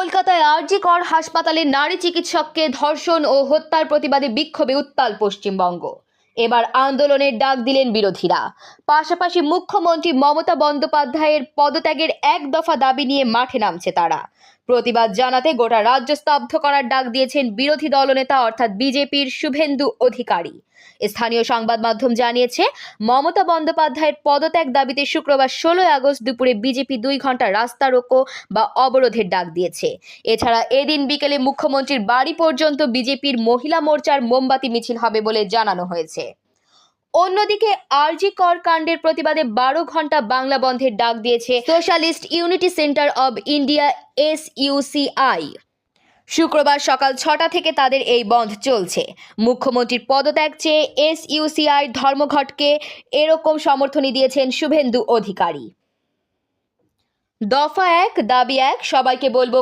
কলকাতায় আরজি কর হাসপাতালে নারী চিকিৎসককে ধর্ষণ ও হত্যার প্রতিবাদে বিক্ষোভে উত্তাল পশ্চিমবঙ্গ। এবার আন্দোলনের ডাক দিলেন বিরোধীরা। পাশাপাশি মুখ্যমন্ত্রী মমতা বন্দ্যোপাধ্যায়ের পদত্যাগের এক দফা দাবি নিয়ে মাঠে নামছে তারা। প্রতিবাদ জানাতে গোটা রাজ্য স্তব্ধ করার ডাক দিয়েছেন বিরোধী দলনেতা অর্থাৎ বিজেপির শুভেন্দু অধিকারী। স্থানীয় সংবাদ মাধ্যম জানিয়েছে, মমতা বন্দ্যোপাধ্যায়ের পদত্যাগ দাবিতে শুক্রবার ষোলোই আগস্ট দুপুরে বিজেপি দুই ঘণ্টা রাস্তা রোকো বা অবরোধের ডাক দিয়েছে। এছাড়া এদিন বিকেলে মুখ্যমন্ত্রীর বাড়ি পর্যন্ত বিজেপির মহিলা মোর্চার মোমবাতি মিছিল হবে বলে জানানো হয়েছে। অন্যদিকে আরজি কর কাণ্ডের প্রতিবাদে বারো ঘণ্টা বাংলা বন্ধের ডাক দিয়েছে Socialist Unity Centre of India S UCI শুক্রবার সকাল ছটা থেকে তাদের এই বন্ধ চলছে। মুখ্যমন্ত্রীর পদত্যাগ চেয়ে এস ইউসিআই ধর্মঘটকে এরকম সমর্থনই দিয়েছেন শুভেন্দু অধিকারী। দফা এক, দাবি এক, সবাইকে বলব